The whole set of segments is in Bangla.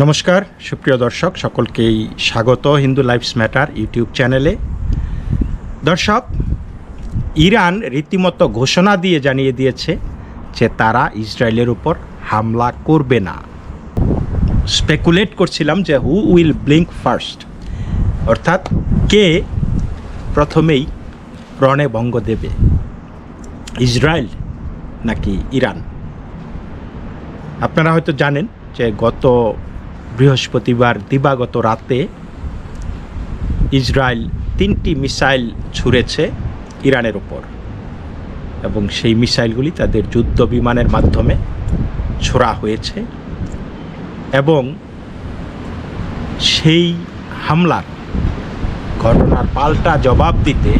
নমস্কার, সুপ্রিয় দর্শক, সকলকেই স্বাগত হিন্দু লাইফস ম্যাটার ইউটিউব চ্যানেলে। দর্শক, ইরান রীতিমতো ঘোষণা দিয়ে জানিয়ে দিয়েছে যে তারা ইসরায়েলের উপর হামলা করবে না। স্পেকুলেট করছিলাম যে হু উইল ব্লিঙ্ক ফার্স্ট। অর্থাৎ কে প্রথমেই রণে ভঙ্গ দেবে, ইসরায়েল নাকি ইরান? আপনারা হয়তো জানেন যে গত বৃহস্পতিবার দিবাগত রাতে ইসরায়েল তিনটি মিসাইল ছুঁড়েছে ইরানের ওপর এবং সেই মিসাইলগুলি তাদের যুদ্ধ বিমানের মাধ্যমে ছোড়া হয়েছে এবং সেই হামলার ঘটনার পাল্টা জবাব দিতে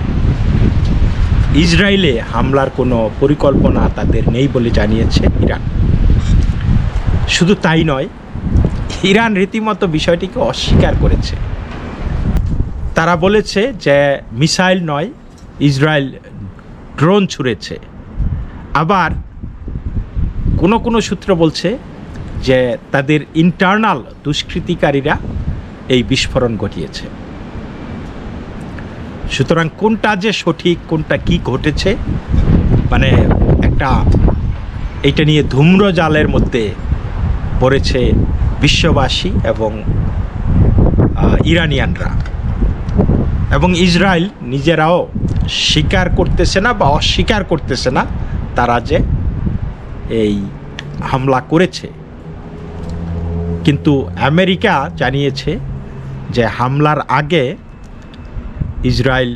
ইসরায়েলে হামলার কোনো পরিকল্পনা তাদের নেই বলে জানিয়েছে ইরান। শুধু তাই নয় ইরান রীতিমতো বিষয়টিকে অস্বীকার করেছে। তারা বলেছে যে মিসাইল নয়, ইসরায়েল ড্রোন ছুঁড়েছে। আবার কোনো কোনো সূত্র বলছে যে তাদের ইন্টারনাল দুষ্কৃতিকারীরা এই বিস্ফোরণ ঘটিয়েছে। সুতরাং কোনটা যে সঠিক, কোনটা কি ঘটেছে মানে একটা এটা নিয়ে ধূম্র জালের মধ্যে পড়েছে বিশ্ববাসী এবং ইরানিয়ানরা। এবং ইসরায়েল নিজেরাও স্বীকার করতেছে না বা অস্বীকার করতেছে না তারা যে এই হামলা করেছে। কিন্তু আমেরিকা জানিয়েছে যে হামলার আগে ইসরায়েল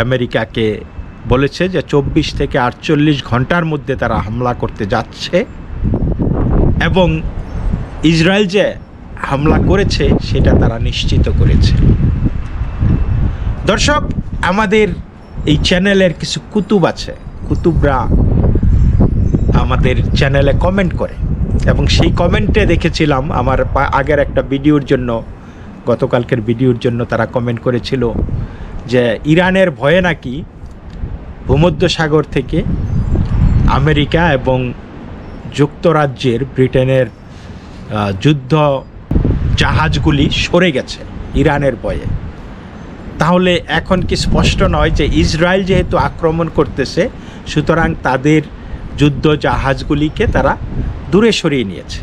আমেরিকাকে বলেছে যে চব্বিশ থেকে আটচল্লিশ ঘণ্টার মধ্যে তারা হামলা করতে যাচ্ছে। এবং ইসরায়েল যে হামলা করেছে, সেটা তারা নিশ্চিত করেছে। দর্শক, আমাদের এই চ্যানেলের কিছু কুতুব আছে। কুতুবরা আমাদের চ্যানেলে কমেন্ট করে। এবং সেই কমেন্টে দেখেছিলাম, আমার আগের একটা ভিডিওর জন্য, গতকালকের ভিডিওর জন্য তারা কমেন্ট করেছিল যে ইরানের ভয়ে নাকি ভূমধ্যসাগর থেকে আমেরিকা এবং যুক্তরাজ্যের ব্রিটেনের যুদ্ধ জাহাজগুলি সরে গেছে ইরানের বয়ে তাহলে এখন কি স্পষ্ট নয় যে ইসরায়েল যেহেতু আক্রমণ করতেছে, সুতরাং তাদের যুদ্ধ জাহাজগুলিকে তারা দূরে সরিয়ে নিয়েছে।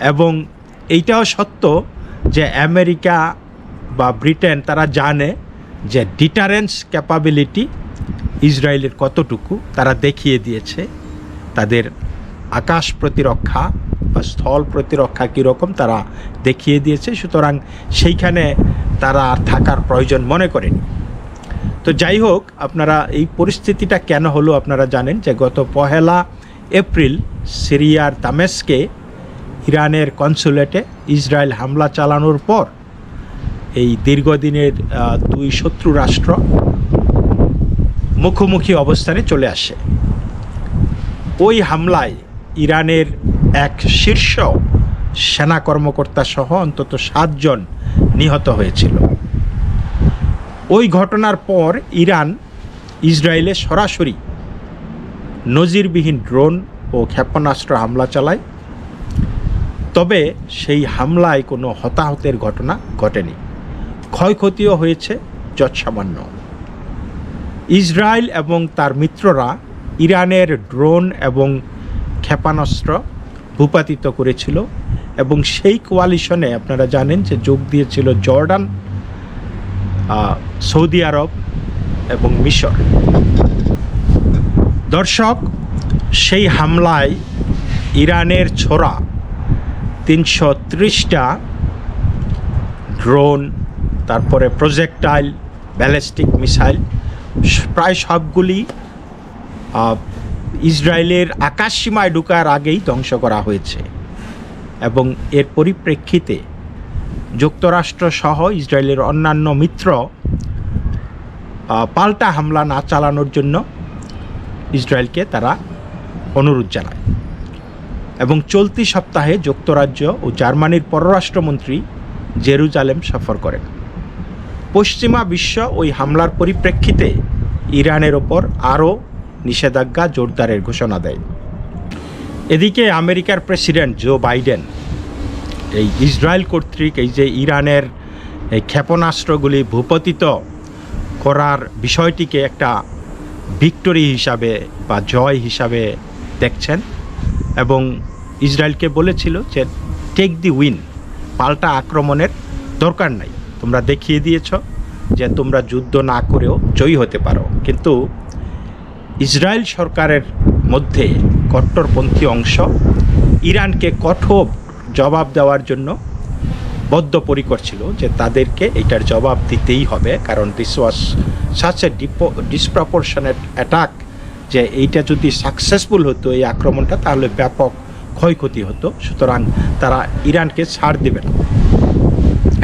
এবং এইটাও সত্য যে আমেরিকা বা ব্রিটেন তারা জানে যে ডিটারেন্স ক্যাপাবিলিটি ইসরায়েলের কতটুকু, তারা দেখিয়ে দিয়েছে। তাদের আকাশ প্রতিরক্ষা স্থল প্রতিরক্ষা কীরকম তারা দেখিয়ে দিয়েছে, সুতরাং সেইখানে তারা আর থাকার প্রয়োজন মনে করেনি। তো যাই হোক, আপনারা এই পরিস্থিতিটা কেন হলো আপনারা জানেন যে গত পহেলা এপ্রিল সিরিয়ার দামেস্কে ইরানের কনসুলেটে ইসরায়েল হামলা চালানোর পর এই দীর্ঘদিনের দুই শত্রু রাষ্ট্র মুখোমুখি অবস্থানে চলে আসে। ওই হামলায় ইরানের এক শীর্ষ সেনা কর্মকর্তা সহ অন্তত সাতজন নিহত হয়েছিল। ওই ঘটনার পর ইরান ইসরায়েলে সরাসরি নজিরবিহীন ড্রোন ও ক্ষেপণাস্ত্র হামলা চালায়। তবে সেই হামলায় কোনো হতাহতের ঘটনা ঘটেনি। ক্ষয়ক্ষতিও হয়েছে যৎসামান্য। ইসরায়েল এবং তার মিত্ররা ইরানের ড্রোন এবং ক্ষেপণাস্ত্র ভূপাতিত করেছিল এবং সেই কোয়ালিশনে আপনারা জানেন যে যোগ দিয়েছিল জর্ডান সৌদি আরব এবং মিশর। দর্শক, সেই হামলায় ইরানের ছোড়া তিনশো ত্রিশটা ড্রোন, তারপরে প্রজেক্টাইল, ব্যালিস্টিক মিসাইল, প্রায় সবগুলি ইসরায়েলের আকাশসীমায় ঢুকার আগেই ধ্বংস করা হয়েছে এবং এর পরিপ্রেক্ষিতে যুক্তরাষ্ট্র সহ ইসরায়েলের অন্যান্য মিত্র পাল্টা হামলা না চালানোর জন্য ইসরায়েলকে তারা অনুরোধ জানায়। এবং চলতি সপ্তাহে যুক্তরাজ্য ও জার্মানির পররাষ্ট্রমন্ত্রী জেরুজালেম সফর করেন। পশ্চিমা বিশ্ব ওই হামলার পরিপ্রেক্ষিতে ইরানের ওপর আরও নিষেধাজ্ঞা জোরদারের ঘোষণা দেয়। এদিকে আমেরিকার প্রেসিডেন্ট জো বাইডেন এই ইসরায়েল কর্তৃক এই যে ইরানের এই ক্ষেপণাস্ত্রগুলি ভূপতিত করার বিষয়টিকে একটা ভিক্টরি হিসাবে বা জয় হিসাবে দেখছেন এবং ইসরায়েলকে বলেছিল যে টেক দি উইন পাল্টা আক্রমণের দরকার নাই। তোমরা দেখিয়ে দিয়েছ যে তোমরা যুদ্ধ না করেও জয়ী হতে পারো। কিন্তু ইসরায়েল সরকারের মধ্যে কট্টরপন্থী অংশ ইরানকে কঠোর জবাব দেওয়ার জন্য বদ্ধপরিকর ছিল যে তাদেরকে এটার জবাব দিতেই হবে, কারণ this was such a disproportionate attack যে এইটা যদি সাকসেসফুল হতো এই আক্রমণটা, তাহলে ব্যাপক ক্ষয়ক্ষতি হতো, সুতরাং তারা ইরানকে ছাড় দেবে না।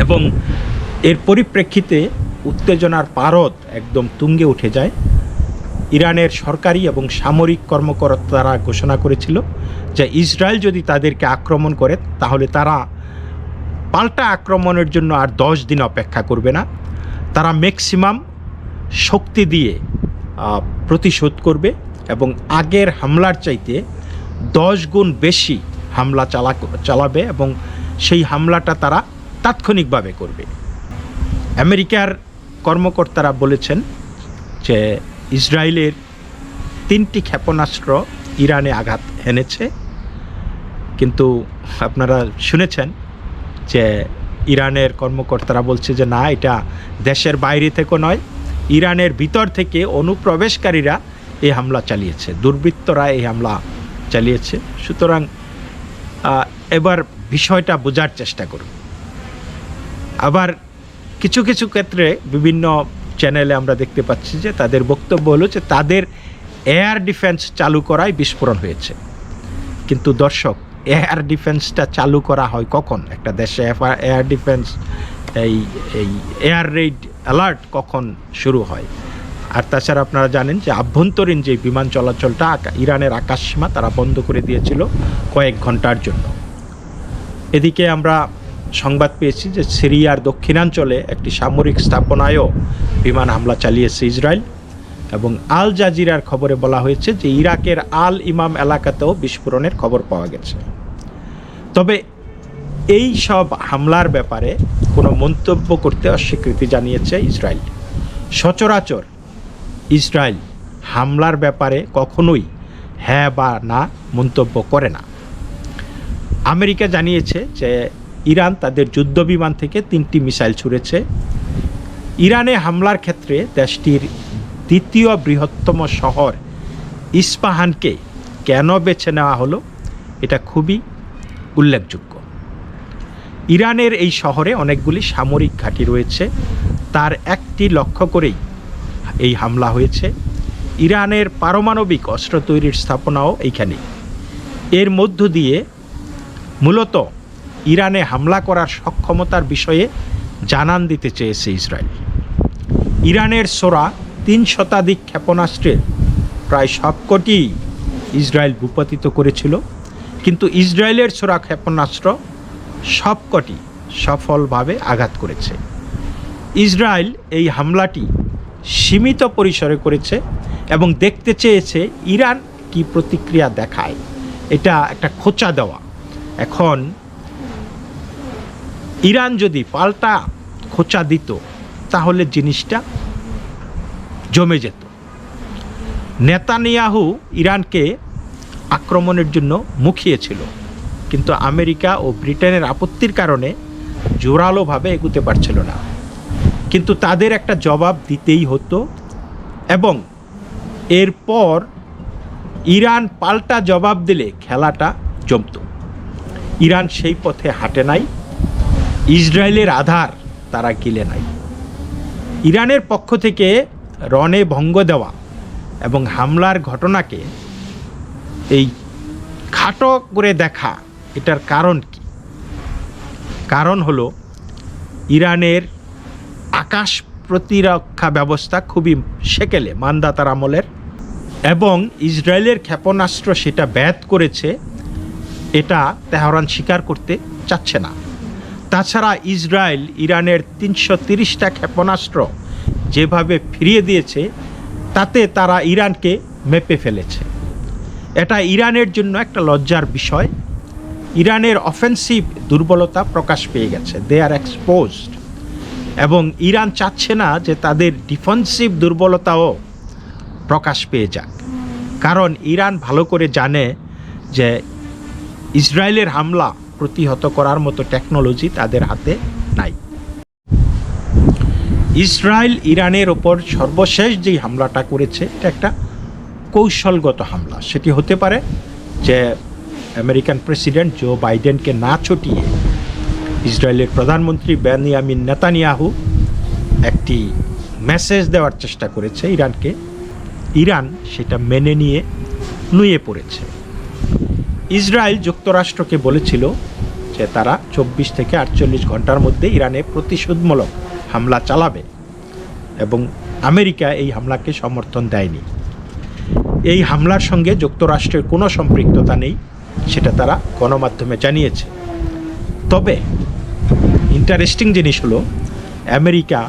এবং এর পরিপ্রেক্ষিতে উত্তেজনার পারদ একদম তুঙ্গে উঠে যায়। ইরানের সরকারি এবং সামরিক কর্মকর্তারা ঘোষণা করেছিল যে ইসরায়েল যদি তাদেরকে আক্রমণ করে, তাহলে তারা পাল্টা আক্রমণের জন্য আর দশ দিন অপেক্ষা করবে না। তারা ম্যাক্সিমাম শক্তি দিয়ে প্রতিশোধ করবে এবং আগের হামলার চাইতে দশ গুণ বেশি হামলা চালা চালাবে এবং সেই হামলাটা তারা তাৎক্ষণিকভাবে করবে। আমেরিকার কর্মকর্তারা বলেছেন যে ইসরায়েলের তিনটি ক্ষেপণাস্ত্র ইরানে আঘাত এনেছে। কিন্তু আপনারা শুনেছেন যে ইরানের কর্মকর্তারা বলছে যে না, এটা দেশের বাইরে থেকে নয়, ইরানের ভিতর থেকে অনুপ্রবেশকারীরা এই হামলা চালিয়েছে, দুর্বৃত্তরা এই হামলা চালিয়েছে। সুতরাং এবার বিষয়টা বোঝার চেষ্টা করুন। আবার কিছু কিছু ক্ষেত্রে বিভিন্ন চ্যানেলে আমরা দেখতে পাচ্ছি যে তাদের বক্তব্য হলো যে তাদের এয়ার ডিফেন্স চালু করায় বিস্ফোরণ হয়েছে। কিন্তু দর্শক এয়ার ডিফেন্সটা চালু করা হয় কখন? একটা দেশে এয়ার ডিফেন্স এই এই এয়ার রেড অ্যালার্ট কখন শুরু হয়? আর তাছাড়া আপনারা জানেন যে আভ্যন্তরীণ যে বিমান চলাচলটা ইরানের আকাশসীমা তারা বন্ধ করে দিয়েছিল কয়েক ঘণ্টার জন্য। এদিকে আমরা সংবাদ পেয়েছি যে সিরিয়ার দক্ষিণাঞ্চলে একটি সামরিক স্থাপনায়ও বিমান হামলা চালিয়েছে ইসরায়েল। এবং আল জাজিরার খবরে বলা হয়েছে যে ইরাকের আল ইমাম এলাকাতেও বিস্ফোরণের খবর পাওয়া গেছে। তবে এই সব হামলার ব্যাপারে কোনো মন্তব্য করতে অস্বীকৃতি জানিয়েছে ইসরায়েল। সচরাচর ইসরায়েল হামলার ব্যাপারে কখনোই হ্যাঁ বা না মন্তব্য করে না। আমেরিকা জানিয়েছে যে ইরান তাদের যুদ্ধবিমান থেকে তিনটি মিসাইল ছুঁড়েছে। ইরানে হামলার ক্ষেত্রে দেশটির দ্বিতীয় বৃহত্তম শহর ইস্পাহানকে কেন বেছে নেওয়া হলো, এটা খুবই উল্লেখযোগ্য। ইরানের এই শহরে অনেকগুলি সামরিক ঘাঁটি রয়েছে, তার একটি লক্ষ্য করেই এই হামলা হয়েছে। ইরানের পারমাণবিক অস্ত্র তৈরির স্থাপনাও এইখানে এর মধ্য দিয়ে মূলত ইরানে হামলা করার সক্ষমতার বিষয়ে জানান দিতে চেয়েছে ইসরায়েল। ইরানের সোরা তিন শতাধিক ক্ষেপণাস্ত্রের প্রায় সবকটি ইসরায়েল ভূপাতিত করেছিল, কিন্তু ইসরায়েলের সোরা ক্ষেপণাস্ত্র সবকটি সফলভাবে আঘাত করেছে। ইসরায়েল এই হামলাটি সীমিত পরিসরে করেছে এবং দেখতে চেয়েছে ইরান কি প্রতিক্রিয়া দেখায়। এটা একটা খোঁচা দেওয়া। এখন ইরান যদি পাল্টা খোঁচা দিত, তাহলে জিনিসটা জমে যেত। নেতানিয়াহু ইরানকে আক্রমণের জন্য মুখিয়েছিল, কিন্তু আমেরিকা ও ব্রিটেনের আপত্তির কারণে জোরালোভাবে এগুতে পারছিল না। কিন্তু তাদের একটা জবাব দিতেই হতো এবং এরপর ইরান পাল্টা জবাব দিলে খেলাটা জমত। ইরান সেই পথে হাঁটে নাই ইসরায়েলের আধার তারা কিলে নাই। ইরানের পক্ষ থেকে রণে ভঙ্গ দেওয়া এবং হামলার ঘটনাকে এই খাটো করে দেখা, এটার কারণ কি? কারণ হলো, ইরানের আকাশ প্রতিরক্ষা ব্যবস্থা খুবই সেকেলে মানদাতার আমলের এবং ইসরায়েলের ক্ষেপণাস্ত্র সেটা ব্যাত করেছে, এটা তেহরান স্বীকার করতে চাচ্ছে না। তাছাড়া ইসরায়েল ইরানের তিনশো তিরিশটা ক্ষেপণাস্ত্র যেভাবে ফিরিয়ে দিয়েছে, তাতে তারা ইরানকে মেপে ফেলেছে। এটা ইরানের জন্য একটা লজ্জার বিষয়। ইরানের অফেন্সিভ দুর্বলতা প্রকাশ পেয়ে গেছে দে আর এক্সপোজড এবং ইরান চাচ্ছে না যে তাদের ডিফেন্সিভ দুর্বলতাও প্রকাশ পেয়ে যাক। কারণ ইরান ভালো করে জানে যে ইসরায়েলের হামলা প্রতিহত করার মতো টেকনোলজি তাদের হাতে নাই। ইসরায়েল ইরানের ওপর সর্বশেষ যেই হামলাটা করেছে, এটা একটা কৌশলগত হামলা। সেটি হতে পারে যে আমেরিকান প্রেসিডেন্ট জো বাইডেনকে না ছটিয়ে ইসরায়েলের প্রধানমন্ত্রী বেনিয়ামিন নেতানিয়াহু একটি মেসেজ দেওয়ার চেষ্টা করেছে ইরানকে। ইরান সেটা মেনে নিয়ে নুয়ে পড়েছে। ইসরায়েল যুক্তরাষ্ট্রকে বলেছিল যে তারা চব্বিশ থেকে আটচল্লিশ ঘণ্টার মধ্যে ইরানে প্রতিশোধমূলক হামলা চালাবে এবং আমেরিকা এই হামলাকে সমর্থন দেয়নি। এই হামলার সঙ্গে যুক্তরাষ্ট্রের কোনো সম্পৃক্ততা নেই, সেটা তারা গণমাধ্যমে জানিয়েছে। তবে ইন্টারেস্টিং জিনিস হলো, আমেরিকা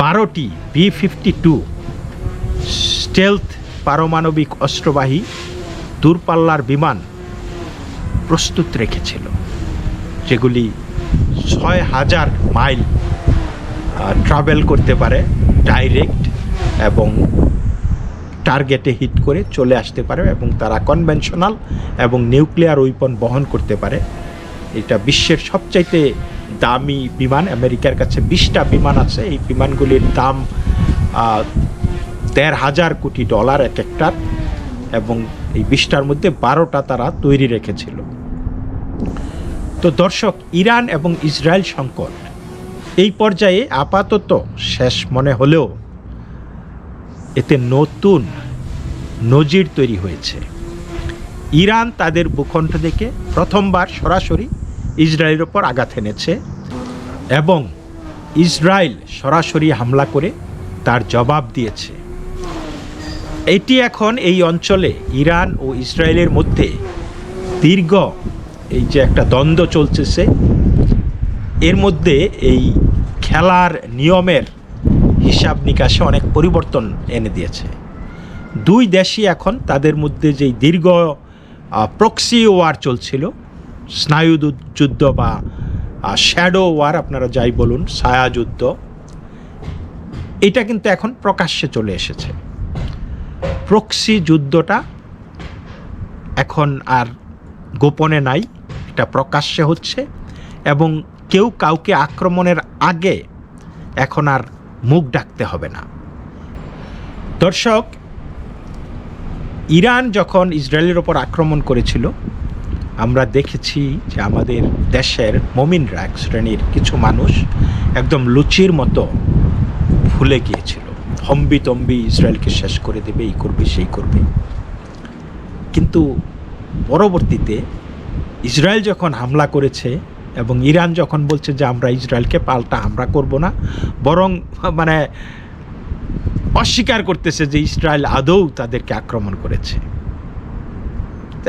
বারোটি বি ফিফটি টু স্টেলথ পারমাণবিক অস্ত্রবাহী দূরপাল্লার বিমান প্রস্তুত রেখেছিল, যেগুলি ছয় হাজার মাইল ট্রাভেল করতে পারে ডাইরেক্ট এবং টার্গেটে হিট করে চলে আসতে পারে এবং তারা কনভেনশনাল এবং নিউক্লিয়ার উইপন বহন করতে পারে। এটা বিশ্বের সবচাইতে দামি বিমান, আমেরিকার কাছে বিশটা বিমান আছে। এই বিমানগুলির দাম দেড় হাজার কোটি ডলার এক একটার এবং এই বিশটার মধ্যে বারোটা তারা তৈরি রেখেছিল। তো দর্শক, ইরান এবং ইসরায়েল সংকট, এই পর্যায়ে আপাতত শেষ মনে হলেও এতে নতুন নজির তৈরি হয়েছে। ইরান তাদের ভূখণ্ড থেকে প্রথমবার সরাসরি ইসরায়েলের ওপর আঘাত এনেছে এবং ইসরায়েল সরাসরি হামলা করে তার জবাব দিয়েছে। এটি এখন এই অঞ্চলে ইরান ও ইসরায়েলের মধ্যে দীর্ঘ এই যে একটা দ্বন্দ্ব চলতেছে। এর মধ্যে এই খেলার নিয়মের হিসাব নিকাশে অনেক পরিবর্তন এনে দিয়েছে। দুই দেশই এখন তাদের মধ্যে যেই দীর্ঘ প্রক্সি ওয়ার চলছিল স্নায়ু যুদ্ধ বা শ্যাডো ওয়ার আপনারা যাই বলুন ছায়া যুদ্ধ এটা কিন্তু এখন প্রকাশ্যে চলে এসেছে। প্রক্সি যুদ্ধটা এখন আর গোপনে নাই, এটা প্রকাশ্যে হচ্ছে, এবং কেউ কাউকে আক্রমণের আগে এখন আর মুখ ডাকতে হবে না। দর্শক, ইরান যখন ইসরায়েলের ওপর আক্রমণ করেছিল, আমরা দেখেছি যে আমাদের দেশের মমিনরা, এক শ্রেণির কিছু মানুষ, একদম লুচির মতো ভুলে গিয়েছিল। হম্বি তম্বি ইসরায়েলকে শেষ করে দেবে, এই করবে, সেই করবে। কিন্তু পরবর্তীতে ইসরায়েল যখন হামলা করেছে এবং ইরান যখন বলছে যে আমরা ইসরায়েলকে পাল্টা হামলা করব না, বরং মানে অস্বীকার করতেছে যে ইসরায়েল আদৌ তাদেরকে আক্রমণ করেছে।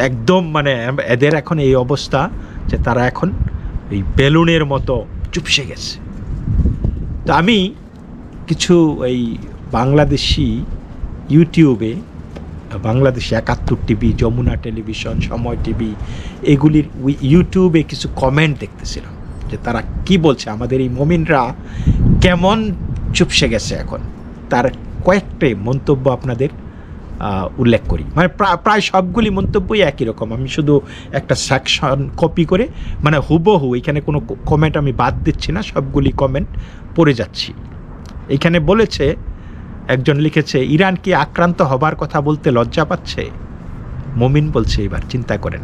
একদম মানে এদের এখন এই অবস্থা যে তারা এখন এই বেলুনের মতো চুপসে গেছে। তো আমি কিছু এই বাংলাদেশি ইউটিউবে, Bangladeshi Ekattor TV, Jamuna television, Somoy TV, এগুলির ইউটিউবে কিছু কমেন্ট দেখতেছিলাম যে তারা কি বলছে, আমাদের এই মমিনরা কেমন চুপসে গেছে এখন? তার কয়েকটি মন্তব্য আপনাদের উল্লেখ করি। মানে প্রা- প্রায় সবগুলি মন্তব্যই একই রকম। আমি শুধু একটা সেকশন কপি করে মানে হুবহু এখানে কোনো কমেন্ট আমি বাদ দিচ্ছি না, সবগুলি কমেন্ট পড়ে যাচ্ছি। এখানে বলেছে একজন লিখেছে, ইরান কি আক্রান্ত হবার কথা বলতে লজ্জা পাচ্ছে? মমিন বলছে, এবার চিন্তা করেন।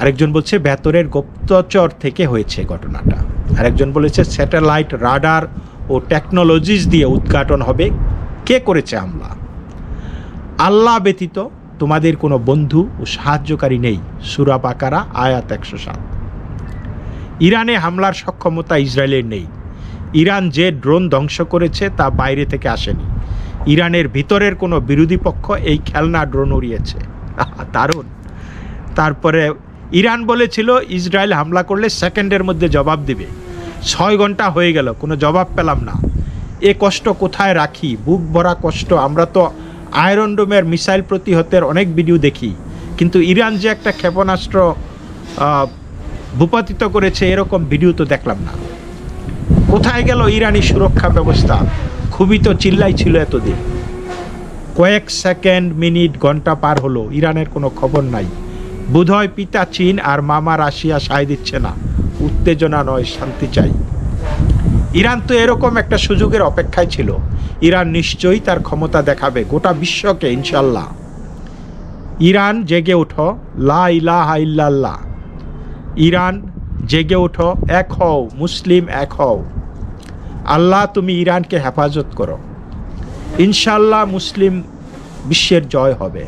আরেকজন বলছে, ভেতরের গুপ্তচর থেকে হয়েছে ঘটনাটা। আরেকজন বলেছে, স্যাটেলাইট রাডার ও টেকনোলজিস দিয়ে উদ্ঘাটন হবে। কে করেছে হামলা? আল্লাহ ব্যতীত তোমাদের কোনো বন্ধু ও সাহায্যকারী নেই। সুরা বাকারা, আয়াত একশো সাত। ইরানে হামলার সক্ষমতা ইসরায়েলের নেই। ইরান যে ড্রোন ধ্বংস করেছে তা বাইরে থেকে আসেনি। ইরানের ভিতরের কোনো বিরোধী পক্ষ এই খেলনা ড্রোন উড়িয়েছে। দারুণ। তারপরে ইরান বলেছিল, ইসরায়েল হামলা করলে সেকেন্ডের মধ্যে জবাব দিবে। ছয় ঘণ্টা হয়ে গেল, কোনো জবাব পেলাম না। এ কষ্ট কোথায় রাখি? বুক ভরা কষ্ট। আমরা তো আয়রন ডোমের মিসাইল প্রতিহতের অনেক ভিডিও দেখি। কিন্তু ইরান যে একটা ক্ষেপণাস্ত্র ভূপাতিত করেছে, এরকম ভিডিও তো দেখলাম না। কোথায় গেল ইরানি সুরক্ষা ব্যবস্থা? খুবই তো চিল্লাই ছিল এতদিন। কয়েক সেকেন্ড, মিনিট, ঘণ্টা পার হলো, ইরানের কোনো খবর নাই। বোধহয় পিতা চীন আর মামা রাশিয়া সায় দিচ্ছে না। উত্তেজনা নয়, শান্তি চাই। ইরান তো এরকম একটা সুযোগের অপেক্ষায় ছিল। ইরান নিশ্চয়ই তার ক্ষমতা দেখাবে, গোটা বিশ্বকে ইনশাল্লাহ ইরান জেগে ওঠো, লা ইলাহা ইল্লাল্লাহ। ইরান জেগে ওঠো এক হও, মুসলিম এক হও। আল্লাহ তুমি ইরানকে হেফাজত করো। ইনশাল্লাহ মুসলিম বিশ্বের জয় হবে।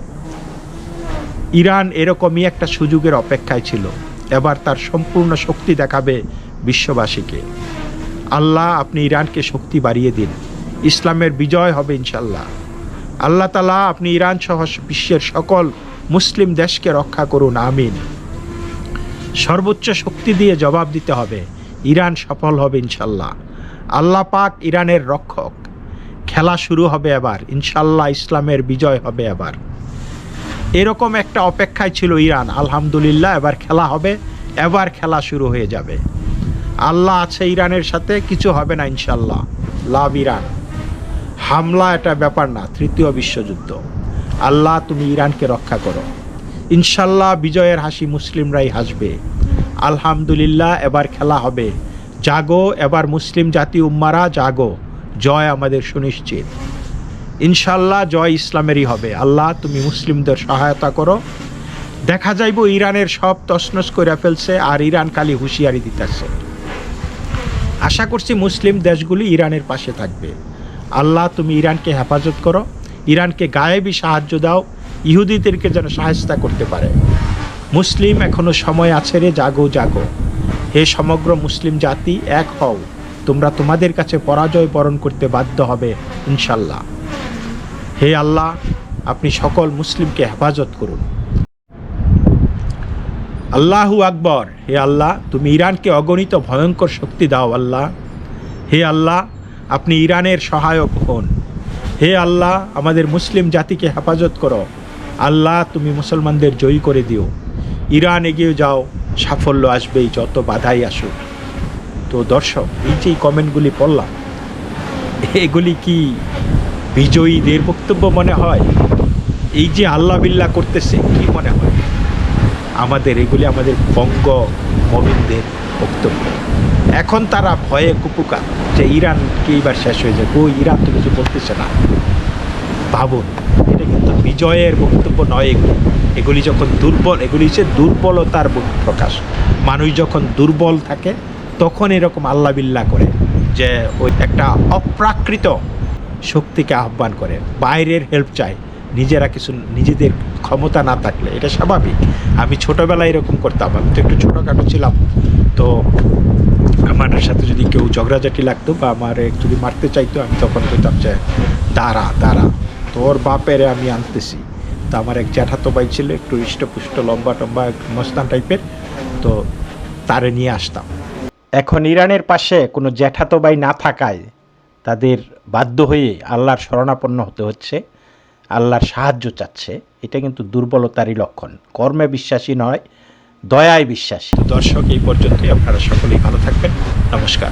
ইরান এরকমই একটা সুযোগের অপেক্ষায় ছিল। এবার তার সম্পূর্ণ শক্তি দেখাবে বিশ্ববাসীকে। আল্লাহ, আপনি ইরানকে শক্তি বাড়িয়ে দিন। ইসলামের বিজয় হবে ইনশাল্লাহ আল্লাহ তালা আপনি ইরান সহ বিশ্বের সকল মুসলিম দেশকে রক্ষা করুন, আমিন। সর্বোচ্চ শক্তি দিয়ে জবাব দিতে হবে। ইরান সফল হবে ইনশাল্লাহ। আল্লাহ পাক ইরানের রক্ষক। খেলা শুরু হবে এবার। ইনশাল্লাহ ইসলামের বিজয় হবে এবার। এরকম একটা অপেক্ষায় ছিল ইরান। আলহামদুলিল্লাহ, এবার খেলা হবে। এবার খেলা শুরু হয়ে যাবে। আল্লাহ আছে ইরানের সাথে, কিছু হবে না ইনশাল্লাহ। Love Iran. হামলা এটা ব্যাপার না, তৃতীয় বিশ্বযুদ্ধ। আল্লাহ, তুমি ইরানকে রক্ষা করো। ইনশাল্লাহ বিজয়ের হাসি মুসলিমরাই হাসবে। আলহামদুলিল্লাহ, এবার খেলা হবে। জাগো, এবার মুসলিম জাতি উম্মারা জাগো। জয় আমাদের সুনিশ্চিত। ইনশাল্লাহ জয় ইসলামেরই হবে। আল্লাহ, তুমি মুসলিমদের সহায়তা করো। দেখা যাইব ইরানের সব তসনস করে ফেলছে আর ইরান খালি হুঁশিয়ারি দিতেছে। আশা করছি মুসলিম দেশগুলি ইরানের পাশে থাকবে। আল্লাহ, তুমি ইরানকে হেফাজত করো। ইরানকে গায়েবী সাহায্য দাও। ইহুদিদেরকে যেন সাহায্য করতে পারে। মুসলিম এখনও সময় আছে রে, জাগো জাগো। হে সমগ্র মুসলিম জাতি, এক হও। তোমরা তোমাদের কাছে পরাজয় বরণ করতে বাধ্য হবে, ইনশাল্লাহ। হে আল্লাহ, আপনি সকল মুসলিমকে হেফাজত করুন। আল্লাহু আকবর। হে আল্লাহ, তুমি ইরানকে অগণিত ভয়ঙ্কর শক্তি দাও, আল্লাহ। হে আল্লাহ, আপনি ইরানের সহায়ক হন। হে আল্লাহ, আমাদের মুসলিম জাতিকে হেফাজত করো। আল্লাহ, তুমি মুসলমানদের জয়ী করে দিও। ইরান এগিয়ে যাও, সাফল্য আসবেই, যত বাধাই আসুক। তো দর্শক, এই যে কমেন্টগুলি পড়লাম, এগুলি কি বিজয়ীদের বক্তব্য মনে হয়? এই যে আল্লাহ বিল্লাহ করতেছে, কি মনে হয়? আমাদের, এগুলি আমাদের বঙ্গ মবিনদের বক্তব্য। এখন তারা ভয়ে কুপুকা যে ইরান কি এবার শেষ হয়ে যাবে? ও ইরান তো কিছু বলতেছে না। ভাবুন, এটা বিজয়ের বক্তব্য নয় এগুলি। এগুলি যখন দুর্বল, এগুলি হচ্ছে দুর্বলতার প্রকাশ। মানুষ যখন দুর্বল থাকে, তখন এরকম আল্লাহ বিল্লাহ করে, যে ওই একটা অপ্রাকৃত শক্তিকে আহ্বান করে, বাইরের হেল্প চায়। নিজেরা কিছু, নিজেদের ক্ষমতা না থাকলে, এটা স্বাভাবিক। আমি ছোটোবেলায় এরকম করতাম, আমি তো একটু ছোটোখাটো ছিলাম। তো আমার সাথে যদি কেউ ঝগড়াঝাটি লাগতো বা আমার যদি মারতে চাইতো, আমি তখন কইতাম যে, দাঁড়া দাঁড়া। তোর বাপেরে আমি আনতেছি। তো আমার এক জ্যাঠাতো ভাই ছিল, একটু হৃষ্টপুষ্ট লম্বা টম্বা মস্তান টাইপের। তো তারে নিয়ে আসতাম। এখন ইরানের পাশে কোনো জ্যাঠাতো ভাই না থাকায় তাদের বাধ্য হয়ে আল্লাহর শরণাপন্ন হতে হচ্ছে, আল্লাহর সাহায্য চাচ্ছে। এটা কিন্তু দুর্বলতারই লক্ষণ। কর্মে বিশ্বাসী নয়, দয়ায় বিশ্বাসী। দর্শক, এই পর্যন্তই। আপনারা সকলেই ভালো থাকবেন। নমস্কার।